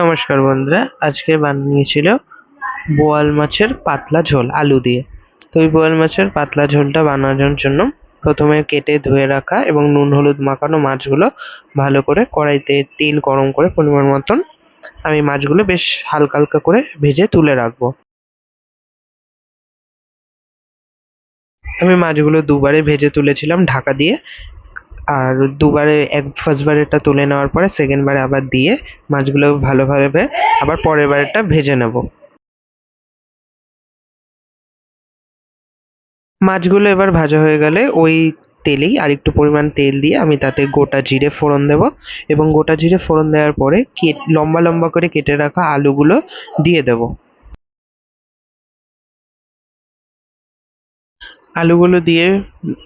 নমস্কার বন্ধুরা, আজকে বানিয়েছিল বোয়াল মাছের পাতলা ঝোল, আলু দিয়ে। তো ওই বোয়াল মাছের পাতলা ঝোলটা বানানোর জন্য প্রথমে কেটে ধুয়ে রাখা এবং নুন, হলুদ মাখানো মাছগুলো ভালো করে কড়াইতে তেল গরম করে পরিমাণ মতন আমি মাছগুলো বেশ হালকা হালকা করে ভেজে তুলে রাখব। আমি মাছগুলো দুবারে ভেজে তুলেছিলাম ঢাকা দিয়ে। আর দুবারে এক ফার্স্ট বারেরটা তুলে নেওয়ার পরে সেকেন্ড বারে আবার দিয়ে মাছগুলো ভালোভাবে আবার পরের বারেরটা ভেজে নেব। মাছগুলো এবার ভাজা হয়ে গেলে ওই তেলেই আর একটু পরিমাণ তেল দিয়ে আমি তাতে গোটা জিরে ফোড়ন দেব এবং গোটা জিরে ফোড়ন দেওয়ার পরে লম্বা লম্বা করে কেটে রাখা আলুগুলো দিয়ে দেবো। আলুগুলো দিয়ে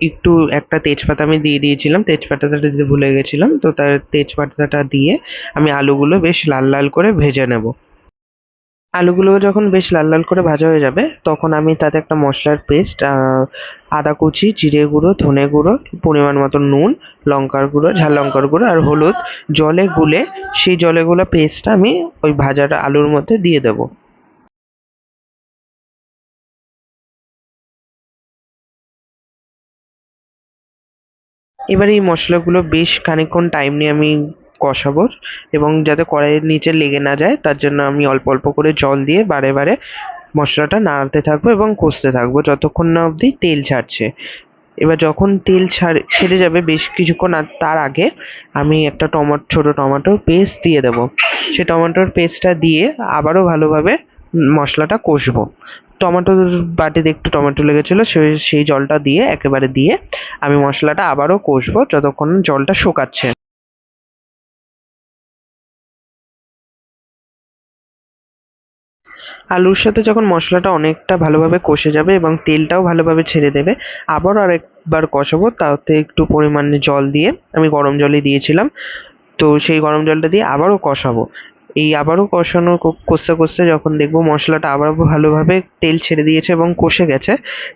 একটু একটা তেজপাতা আমি দিয়ে দিয়েছিলাম। তেজপাতাটা দিতে ভুলে গেছিলাম। তো তার তেজপাতাটা দিয়ে আমি আলুগুলো বেশ লাল লাল করে ভেজে নেব। আলুগুলো যখন বেশ লাল লাল করে ভাজা হয়ে যাবে, তখন আমি তাতে একটা মশলার পেস্ট আদা কুচি, জিরে গুঁড়ো, ধনে গুঁড়ো, পরিমাণ মতো নুন, লঙ্কার গুঁড়ো, ঝাল লঙ্কার গুঁড়ো আর হলুদ জলে গুলে সেই জলে গুলো পেস্টটা আমি ওই ভাজাটা আলুর মধ্যে দিয়ে দেবো। এবার এই মশলাগুলো বেশ খানিকক্ষণ টাইম নিয়ে আমি কষাবো এবং যাতে কড়াইয়ের নিচে লেগে না যায়, তার জন্য আমি অল্প অল্প করে জল দিয়ে বারে বারে মশলাটা নাড়াতে থাকব এবং কষতে থাকব যতক্ষণ না অবধি তেল ছাড়ছে। এবার যখন তেল ছাড়, ছেড়ে যাবে বেশ কিছুক্ষণ তার আগে আমি একটা টমাটো, ছোটো টমেটোর পেস্ট দিয়ে দেবো। সে টমেটোর পেস্টটা দিয়ে আবারও ভালোভাবে মশলাটা কষবো। টমেটোর বাটিতে একটু টমেটো লেগেছিলো সেই সেই জলটা দিয়ে, একেবারে দিয়ে আমি মশলাটা আবারও কষবো যতক্ষণ জলটা শুকাচ্ছে। আলুর সাথে যখন মশলাটা অনেকটা ভালোভাবে কষে যাবে এবং তেলটাও ভালোভাবে ছেড়ে দেবে আবারও আরেকবার কষাবো, তাতে একটু পরিমাণে জল দিয়ে, আমি গরম জলই দিয়েছিলাম, তো সেই গরম জলটা দিয়ে আবারও কষাবো। এই আবারও কষানো কষতে কষতে যখন দেখব মশলাটা আবার ভালোভাবে তেল ছেড়ে দিয়েছে এবং কষে গেছে,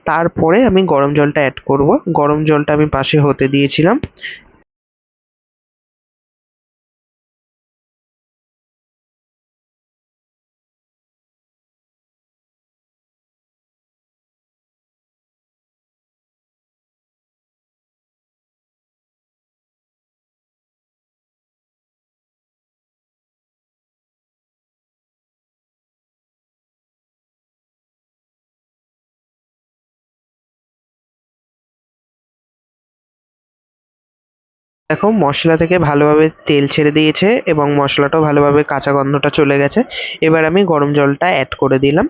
তারপরে আমি গরম জলটা অ্যাড করব। গরম জলটা আমি পাশে হতে দিয়েছিলাম। দেখো, মশলা থেকে ভালোভাবে তেল ছেড়ে দিয়েছে এবং মশলাটাও ভালোভাবে কাঁচা গন্ধটা চলে গেছে। এবার আমি গরম জলটা অ্যাড করে দিলাম।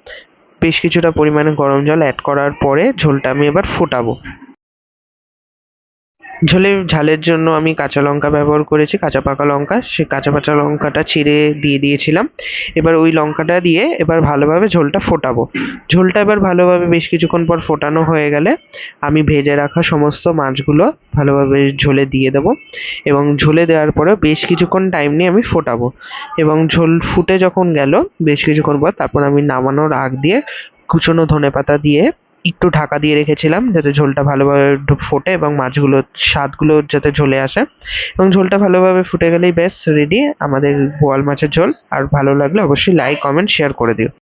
বেশ কিছুটা পরিমাণে গরম জল অ্যাড করার পরে ঝোলটা আমি এবার ফোটাবো। ঝোলে ঝালের জন্য আমি কাঁচা লঙ্কা ব্যবহার করেছি, কাঁচা পাকা লঙ্কা। সেই কাঁচা পাঁচা লঙ্কাটা চিড়ে দিয়ে দিয়েছিলাম। এবার ওই লঙ্কাটা দিয়ে এবার ভালোভাবে ঝোলটা ফোটাবো। ঝোলটা এবার ভালোভাবে বেশ কিছুক্ষণ পর ফোটানো হয়ে গেলে আমি ভেজে রাখা সমস্ত মাছগুলো ভালোভাবে ঝোলে দিয়ে দেবো এবং ঝোলে দেওয়ার পরেও বেশ কিছুক্ষণ টাইম নিয়ে আমি ফোটাবো। এবং ঝোল ফুটে যখন গেল, বেশ কিছুক্ষণ পর তারপর আমি নামানোর আগ দিয়ে কুচনো ধনে পাতা দিয়ে একটু ঢাকা দিয়ে রেখেছিলাম যাতে ঝোলটা ভালোভাবে ফোটে এবং মাছগুলো, স্বাদগুলো যাতে ঝোলে আসে। এবং ঝোলটা ভালোভাবে ফুটে গেলেই ব্যাস রেডি আমাদের বোয়াল মাছের ঝোল। আর ভালো লাগলে অবশ্যই লাইক কমেন্ট শেয়ার করে দিও।